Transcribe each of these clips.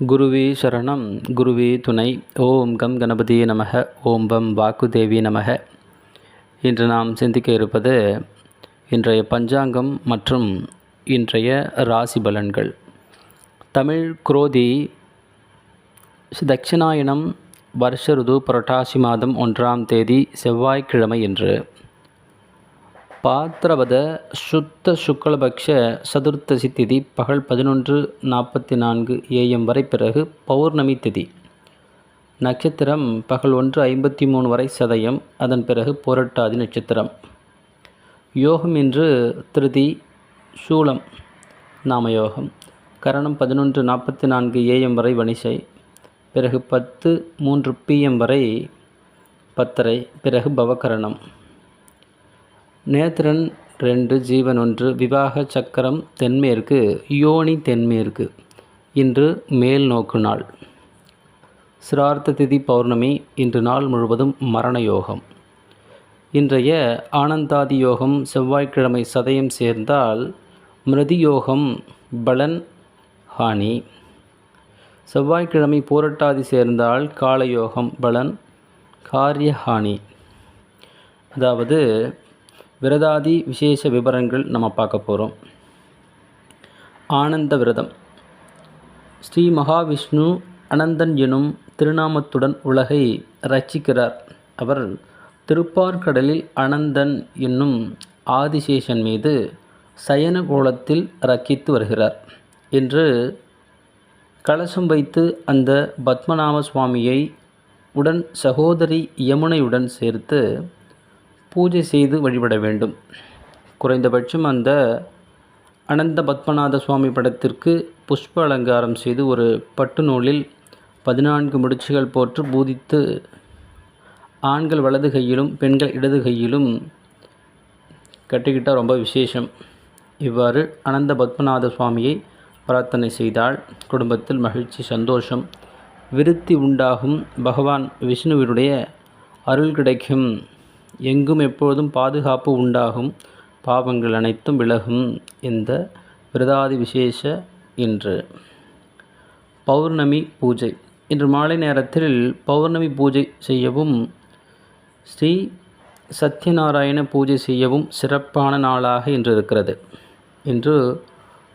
குருவே சரணம். குருவே துணை. ஓம் கம் கணபதியே நமக. ஓம் பம் வாக்குதேவி நமக. இன்று நாம் சிந்திக்க இருப்பது இன்றைய பஞ்சாங்கம் மற்றும் இன்றைய ராசி பலன்கள். தமிழ் குரோதி தட்சிணாயனம் வருஷ ருது புரட்டாசி மாதம் ஒன்றாம் தேதி செவ்வாய்க்கிழமை என்று. பாத்திரவத சுத்த சுக்லபக்ஷ சதுர்த்தசி திதி பகல் பதினொன்று நாற்பத்தி நான்கு ஏஎம் வரை பிறகு பௌர்ணமி திதி. நட்சத்திரம் பகல் ஒன்று ஐம்பத்தி மூணு வரை சதயம் அதன் பிறகு புரட்டாதி நட்சத்திரம். யோகம் இன்று திருதி சூலம் நாமயோகம் கரணம் பதினொன்று நாற்பத்தி நான்கு ஏஎம் வரை வணிசை பிறகு பத்து மூன்று பிஎம் வரை பத்தரை பிறகு பவகரணம் நேத்ரன் ரெண்டு ஜீவன் ஒன்று விவாக சக்கரம் தென்மேற்கு யோனி தென்மேற்கு இன்று மேல் நோக்கு நாள். சிரார்த்த திதி பௌர்ணமி இன்று நாள் முழுவதும் மரண யோகம். இன்றைய ஆனந்தாதி யோகம் செவ்வாய்க்கிழமை சதயம் சேர்ந்தால் மிருதி யோகம் பலன் ஹானி. செவ்வாய்க்கிழமை பூரட்டாதி சேர்ந்தால் காலயோகம் பலன் காரியஹானி. அதாவது விரதாதி விசேஷ விவரங்கள் நம்ம பார்க்க போகிறோம் ஆனந்த விரதம். ஸ்ரீ மகாவிஷ்ணு அனந்தன் எனும் திருநாமத்துடன் உலகை ரட்சிக்கிறார். அவர் திருப்பார்கடலில் அனந்தன் என்னும் ஆதிசேஷன் மீது சயன கோலத்தில் ரக்கித்து வருகிறார் என்று கலசம் வைத்து அந்த பத்மநாம சுவாமியை உடன் சகோதரி யமுனையுடன் சேர்த்து பூஜை செய்து வழிபட வேண்டும். குறைந்தபட்சம் அந்த அனந்த பத்மநாத சுவாமி படத்திற்கு புஷ்ப அலங்காரம் செய்து ஒரு பட்டு நூலில் பதினான்கு முடிச்சுகள் போற்று பூதித்து ஆண்கள் வலது கையிலும் பெண்கள் இடது கையிலும் கட்டிக்கிட்டால் ரொம்ப விசேஷம். இவ்வாறு அனந்த பத்மநாத சுவாமியை பிரார்த்தனை செய்தால் குடும்பத்தில் மகிழ்ச்சி சந்தோஷம் விருத்தி உண்டாகும். பகவான் விஷ்ணுவினுடைய அருள் கிடைக்கும். எங்கும் எப்போதும் பாதுகாப்பு உண்டாகும். பாவங்கள் அனைத்தும் விலகும் இந்த விரதாதி விசேஷ இன்று. பௌர்ணமி பூஜை. இன்று மாலை நேரத்தில் பௌர்ணமி பூஜை செய்யவும் ஸ்ரீ சத்யநாராயண பூஜை செய்யவும் சிறப்பான நாளாக இன்று இருக்கிறது. இன்று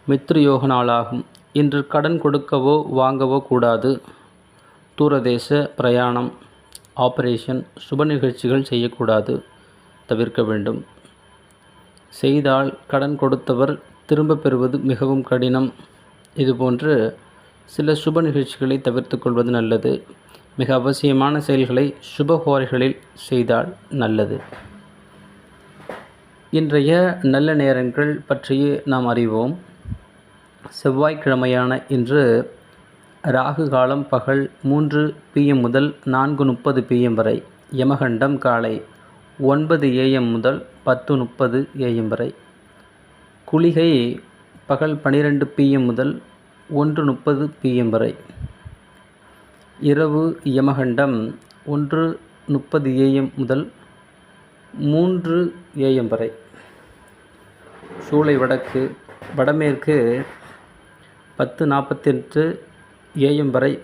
மித்ருயோக நாளாகும். இன்று கடன் கொடுக்கவோ வாங்கவோ கூடாது. தூரதேச பிரயாணம். ஆபரேஷன் சுப நிகழ்ச்சிகள் செய்யக்கூடாது. தவிர்க்க வேண்டும். செய்தால் கடன் கொடுத்தவர் திரும்ப பெறுவது மிகவும் கடினம். இதுபோன்று சில சுப நிகழ்ச்சிகளை தவிர்த்து கொள்வது நல்லது. மிக அவசியமான செயல்களை சுபஹோரைகளில் செய்தால் நல்லது. இன்றைய நல்ல நேரங்கள் பற்றி நாம் அறிவோம். செவ்வாய்க்கிழமையான இன்று ராகு காலம் பகல் மூன்று பிஎம் முதல் நான்கு முப்பது பிஎம் வரை யமகண்டம் காலை ஒன்பது ஏஎம் முதல் பத்து முப்பது ஏஎம் வரை. குளிகை பகல் பனிரெண்டு பிஎம் முதல் ஒன்று முப்பது பிஎம் வரை. இரவு யமகண்டம் ஒன்று முப்பது ஏஎம் முதல் மூன்று ஏஎம் வரை. சூளை வடக்கு வடமேற்கு பத்து நாற்பத்தெட்டு ஏஎம் வரை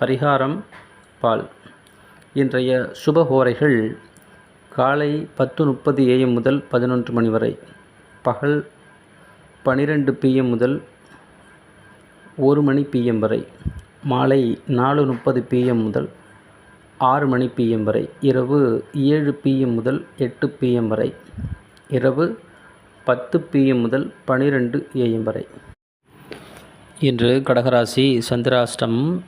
பரிகாரம் பால். இன்றைய சுபஹோரைகள் காலை பத்து முப்பது ஏஎம் முதல் பதினொன்று மணி வரை பகல் பனிரெண்டு பிஎம் முதல் ஒரு மணி பிஎம் வரை மாலை நாலு முப்பது பிஎம் முதல் ஆறு மணி பிஎம் வரை இரவு ஏழு பிஎம் முதல் எட்டு பிஎம் வரை இரவு பத்து பிஎம் முதல் பனிரெண்டு ஏஎம் வரை. இன்று கடகராசி சந்திராஷ்டமம்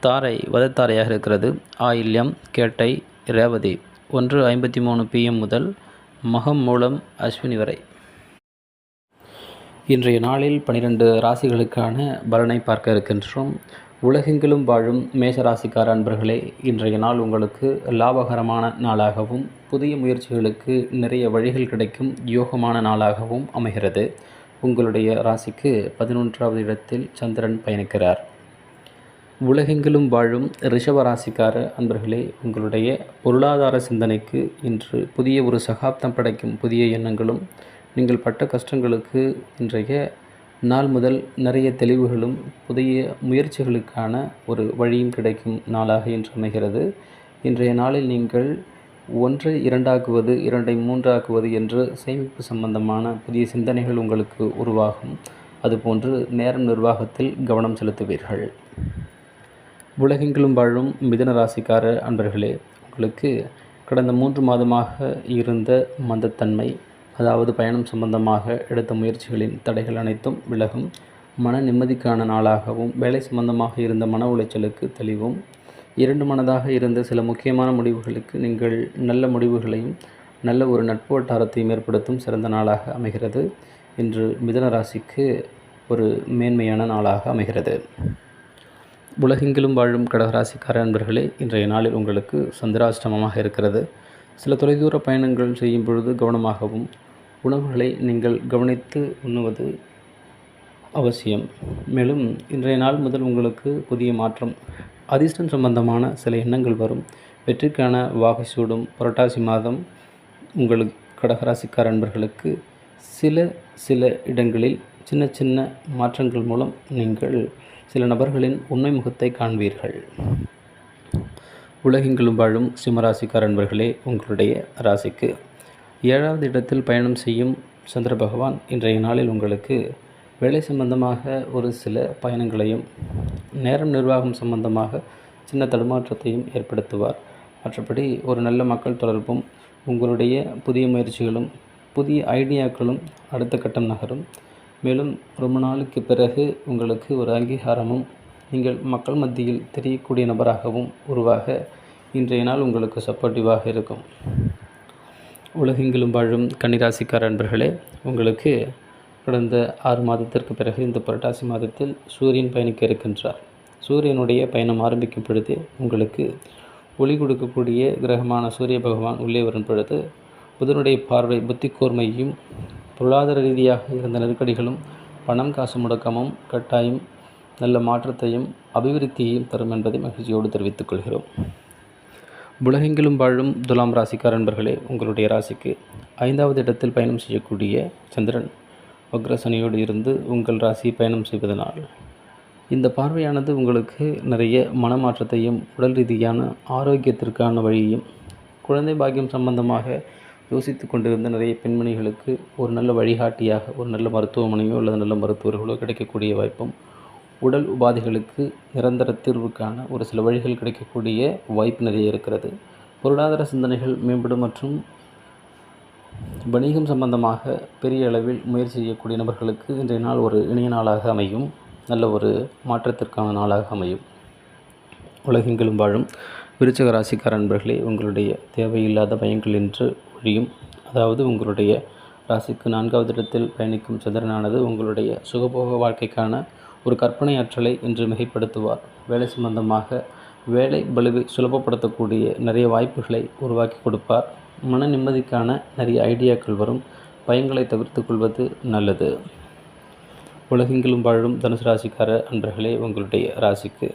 தாரை வதத்தாரையாக இருக்கிறது. ஆயில்யம் கேட்டை ரேவதி. ஒன்று ஐம்பத்தி மூணு பிஎம் முதல் மகம் மூலம் அஸ்வினி வரை. இன்றைய நாளில் பனிரெண்டு ராசிகளுக்கான பலனை பார்க்க இருக்கின்றோம். உலகெங்கிலும் வாழும் மேஷராசிக்கார அன்பர்களே இன்றைய நாள் உங்களுக்கு லாபகரமான நாளாகவும் புதிய முயற்சிகளுக்கு நிறைய வழிகள் கிடைக்கும் யோகமான நாளாகவும் அமைகிறது. உங்களுடைய ராசிக்கு பதினொன்றாவது இடத்தில் சந்திரன் பயணிக்கிறார். உலகெங்கிலும் வாழும் ரிஷப ராசிக்கார அன்பர்களே உங்களுடைய பொருளாதார சிந்தனைக்கு இன்று புதிய ஒரு சகாப்தம் படைக்கும் புதிய எண்ணங்களும் நீங்கள் பட்ட கஷ்டங்களுக்கு இன்றைய நாள் முதல் நிறைய தெளிவுகளும் புதிய முயற்சிகளுக்கான ஒரு வழியும் கிடைக்கும் நாளாக இன்று அமைகிறது. இன்றைய நாளில் நீங்கள் ஒன்றை இரண்டாக்குவது இரண்டை மூன்றாக்குவது என்று சேமிப்பு சம்பந்தமான புதிய சிந்தனைகள் உங்களுக்கு உருவாகும். அதுபோன்று நேரம் நிர்வாகத்தில் கவனம் செலுத்துவீர்கள். உலகெங்கிலும் வாழும் மிதன ராசிக்கார அன்பர்களே உங்களுக்கு கடந்த மூன்று மாதமாக இருந்த மந்தத்தன்மை அதாவது பயணம் சம்பந்தமாக எடுத்த முயற்சிகளின் தடைகள் அனைத்தும் விலகும். மன நிம்மதிக்கான நாளாகவும் வேலை சம்பந்தமாக இருந்த மன உளைச்சலுக்கு தெளிவும். இரண்டு மனதாக இருந்த சில முக்கியமான முடிவுகளுக்கு நீங்கள் நல்ல முடிவுகளையும் நல்ல ஒரு நட்பு வட்டாரத்தையும் ஏற்படுத்தும் சிறந்த நாளாக அமைகிறது. இன்று மிதன ராசிக்கு ஒரு மேன்மையான நாளாக அமைகிறது. உலகெங்கிலும் வாழும் கடகராசிக்கார நண்பர்களே இன்றைய நாளில் உங்களுக்கு சந்திராஷ்டமமாக இருக்கிறது. சில தொலைதூர பயணங்கள் செய்யும் பொழுது கவனமாகவும் உணவுகளை நீங்கள் கவனித்து உண்ணுவது அவசியம். மேலும் இன்றைய நாள் முதல் உங்களுக்கு புதிய மாற்றம் அதிர்ஷ்டம் சம்பந்தமான சில எண்ணங்கள் வரும். வெற்றிக்கான வாகை சூடும் புரட்டாசி மாதம் உங்களுக்கு கடகராசிக்கார அன்பர்களுக்கு சில சில இடங்களில் சின்ன சின்ன மாற்றங்கள் மூலம் நீங்கள் சில நபர்களின் உண்மை முகத்தை காண்பீர்கள். உலகெங்கிலும் வாழும் சிம்மராசிக்கார நண்பர்களே உங்களுடைய ராசிக்கு ஏழாவது இடத்தில் பயணம் செய்யும் சந்திர பகவான் இன்றைய நாளில் உங்களுக்கு வேலை சம்பந்தமாக ஒரு சில பயணங்களையும் நேரம் நிர்வாகம் சம்பந்தமாக சின்ன தடுமாற்றத்தையும் ஏற்படுத்துவார். மற்றபடி ஒரு நல்ல மக்கள் தொடர்பும் உங்களுடைய புதிய முயற்சிகளும் புதிய ஐடியாக்களும் அடுத்த கட்டம் நகரும். மேலும் ரொம்ப நாளுக்கு பிறகு உங்களுக்கு ஒரு அங்கீகாரமும் நீங்கள் மக்கள் மத்தியில் தெரியக்கூடிய நபராகவும் உருவாக இன்றைய நாள் உங்களுக்கு சப்போர்ட்டிவாக இருக்கும். உலகெங்கிலும் வாழும் கன்னிராசிக்கார அன்பர்களே உங்களுக்கு கடந்த ஆறு மாதத்திற்கு பிறகு இந்த புரட்டாசி மாதத்தில் சூரியன் பயணிக்க இருக்கின்றார். சூரியனுடைய பயணம் ஆரம்பிக்கும் பொழுது உங்களுக்கு ஒளி கொடுக்கக்கூடிய கிரகமான சூரிய பகவான் உள்ளே வரும் பொழுது புதனுடைய பார்வை புத்தி கூர்மையும் பொருளாதார ரீதியாக இருந்த நெருக்கடிகளும் பணம் காசு முடக்கமும் கட்டாயம் நல்ல மாற்றத்தையும் அபிவிருத்தியையும் தரும் என்பதை மகிழ்ச்சியோடு தெரிவித்துக் கொள்கிறோம். உலகெங்கிலும் வாழும் துலாம் ராசிக்கார நண்பர்களே உங்களுடைய ராசிக்கு ஐந்தாவது இடத்தில் பயணம் செய்யக்கூடிய சந்திரன் வக்ரசனியோடு இருந்து உங்கள் ராசி பயணம் செய்வதனால் இந்த பார்வையானது உங்களுக்கு நிறைய மனமாற்றத்தையும் உடல் ரீதியான ஆரோக்கியத்திற்கான வழியையும் குழந்தை பாக்கியம் சம்பந்தமாக யோசித்து கொண்டிருந்த நிறைய பெண்மணிகளுக்கு ஒரு நல்ல வழிகாட்டியாக ஒரு நல்ல மருத்துவமனையோ அல்லது நல்ல மருத்துவர்களோ கிடைக்கக்கூடிய வாய்ப்பும் உடல் உபாதைகளுக்கு நிரந்தர தீர்வுக்கான ஒரு சில வழிகள் கிடைக்கக்கூடிய வாய்ப்பு நிறைய இருக்கிறது. பொருளாதார சிந்தனைகள் மேம்படும் மற்றும் வணிகம் சம்பந்தமாக பெரிய அளவில் முயற்சி செய்யக்கூடிய நபர்களுக்கு இன்றைய நாள் ஒரு இணைய நாளாக அமையும். நல்ல ஒரு மாற்றத்திற்கான நாளாக அமையும். உலகெங்கிலும் வாழும் விருச்சக ராசிக்கார நண்பர்களே உங்களுடைய தேவையில்லாத பயங்கள் என்று ஒழியும். அதாவது உங்களுடைய ராசிக்கு நான்காவது இடத்தில் பயணிக்கும் சந்திரனானது உங்களுடைய சுகபோக வாழ்க்கைக்கான ஒரு கற்பனை ஆற்றலை இன்று மிகைப்படுத்துவார். வேலை சம்பந்தமாக வேலை பலுவை சுலபப்படுத்தக்கூடிய நிறைய வாய்ப்புகளை உருவாக்கி கொடுப்பார். மன நிம்மதிக்கான நிறைய ஐடியாக்கள் வரும். பயங்களை தவிர்த்து கொள்வது நல்லது. உலகெங்கிலும் வாழும் தனுசு ராசிக்கார அன்பர்களே உங்களுடைய ராசிக்கு.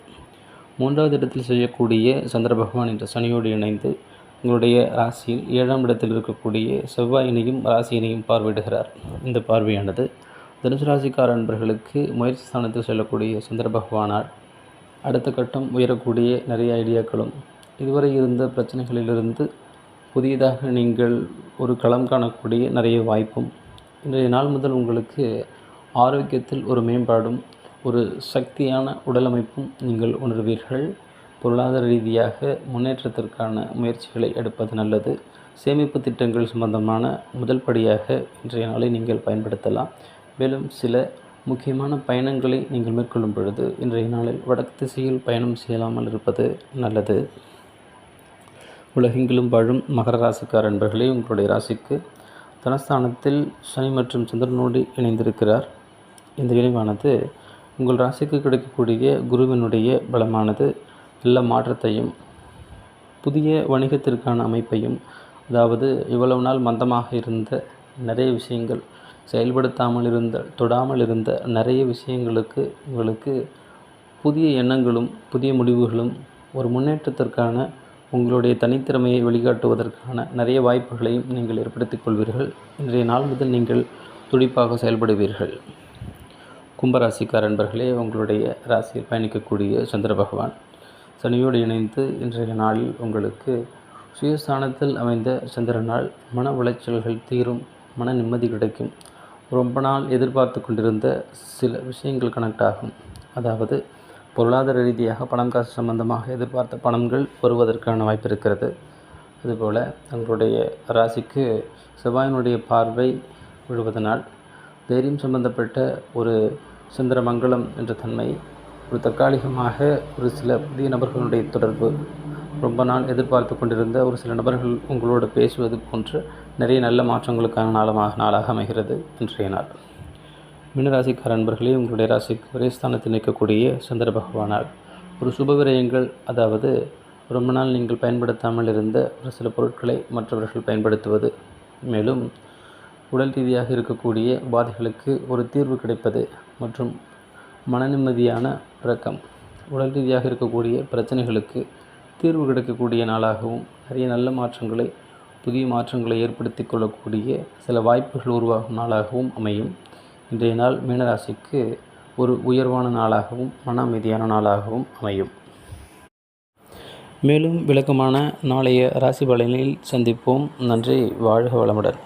மூன்றாவது இடத்தில் செய்யக்கூடிய சந்திர பகவான் என்ற சனியோடு இணைந்து உங்களுடைய ராசியில் ஏழாம் இடத்தில் இருக்கக்கூடிய செவ்வாயினையும் ராசியினையும் பார்வையிடுகிறார். இந்த பார்வையானது தனுசு ராசிக்கார அன்பர்களுக்கு முயற்சி ஸ்தானத்தில் செல்லக்கூடிய சந்திர பகவானால் அடுத்த கட்டம் உயரக்கூடிய நிறைய ஐடியாக்களும் இதுவரை இருந்த பிரச்சனைகளிலிருந்து புதியதாக நீங்கள் ஒரு களம் காணக்கூடிய நிறைய வாய்ப்பும் இன்றைய நாள் முதல் உங்களுக்கு ஆரோக்கியத்தில் ஒரு மேம்பாடும் ஒரு சக்தியான உடலமைப்பும் நீங்கள் உணர்வீர்கள். பொருளாதார ரீதியாக முன்னேற்றத்திற்கான முயற்சிகளை எடுப்பது நல்லது. சேமிப்பு திட்டங்கள் சம்பந்தமான முதல் படியாக இன்றைய நாளை நீங்கள் பயன்படுத்தலாம். மேலும் சில முக்கியமான பயணங்களை நீங்கள் மேற்கொள்ளும் பொழுது இன்றைய நாளில் வடக்கு திசையில் பயணம் செய்யலாமல் இருப்பது நல்லது. உலகெங்கிலும் வாழும் மகர ராசிக்கார் என்பர்களே உங்களுடைய ராசிக்கு தனஸ்தானத்தில் சனி மற்றும் சந்திரனோடு இணைந்திருக்கிறார். இந்த விளைவானது உங்கள் ராசிக்கு கிடைக்கக்கூடிய குருவினுடைய பலமானது நல்ல மாற்றத்தையும் புதிய வணிகத்திற்கான அமைப்பையும் அதாவது இவ்வளவு நாள் மந்தமாக இருந்த நிறைய விஷயங்கள் செயல்படுத்தாமல் இருந்த தொடாமல் இருந்த நிறைய விஷயங்களுக்கு உங்களுக்கு புதிய எண்ணங்களும் புதிய முடிவுகளும் ஒரு முன்னேற்றத்திற்கான உங்களுடைய தனித்திறமையை வெளிக்காட்டுவதற்கான நிறைய வாய்ப்புகளையும் நீங்கள் ஏற்படுத்திக் கொள்வீர்கள். இன்றைய நாள் முதல் நீங்கள் துடிப்பாக செயல்படுவீர்கள். கும்பராசிக்கார அன்பர்களே உங்களுடைய ராசியில் பயணிக்கக்கூடிய சந்திர பகவான் சனியோடு இணைந்து இன்றைய நாளில் உங்களுக்கு சுயஸ்தானத்தில் அமைந்த சந்திரனால் மன உளைச்சல்கள் தீரும் மன நிம்மதி கிடைக்கும். ரொம்ப நாள் எதிர்பார்த்து கொண்டிருந்த சில விஷயங்கள் கனெக்ட் ஆகும். அதாவது பொருளாதார ரீதியாக பணம் காசு சம்பந்தமாக எதிர்பார்த்த பணங்கள் வருவதற்கான வாய்ப்பு இருக்கிறது. அதுபோல் தங்களுடைய ராசிக்கு செவ்வாயினுடைய பார்வை விழுவதனால் தைரியம் சம்பந்தப்பட்ட ஒரு சந்திரமங்கலம் என்ற தன்மை ஒரு தற்காலிகமாக ஒரு சில புதிய நபர்களுடைய தொடர்பு ரொம்ப நாள் எதிர்பார்த்து கொண்டிருந்த ஒரு சில நபர்கள் உங்களோடு பேசுவது போன்று நிறைய நல்ல மாற்றங்களுக்கான நாளமாக நாளாக அமைகிறது இன்றைய நாள். மீனராசிக்கார அன்பர்களே உங்களுடைய ராசிக்கு ஒரே ஸ்தானத்தில் நிற்கக்கூடிய சந்திர பகவானால் ஒரு சுப விரயங்கள் அதாவது ரொம்ப நாள் நீங்கள் பயன்படுத்தாமல் இருந்த ஒரு சில பொருட்களை மற்றவர்கள் பயன்படுத்துவது மேலும் உடல் ரீதியாக இருக்கக்கூடிய உபாதைகளுக்கு ஒரு தீர்வு கிடைப்பது மற்றும் மன நிம்மதியான உறக்கம் உடல் ரீதியாக இருக்கக்கூடிய பிரச்சனைகளுக்கு தீர்வு கிடைக்கக்கூடிய நாளாகவும் நிறைய நல்ல மாற்றங்களை புதிய மாற்றங்களை ஏற்படுத்தி கொள்ளக்கூடிய சில வாய்ப்புகள் உருவாகும் நாளாகவும் அமையும். இன்றைய நாள் மீனராசிக்கு ஒரு உயர்வான நாளாகவும் மன அமைதியான நாளாகவும் அமையும். மேலும் விளக்கமான நாளைய ராசி பலனில் சந்திப்போம். நன்றி வாழ்க வளமுடன்.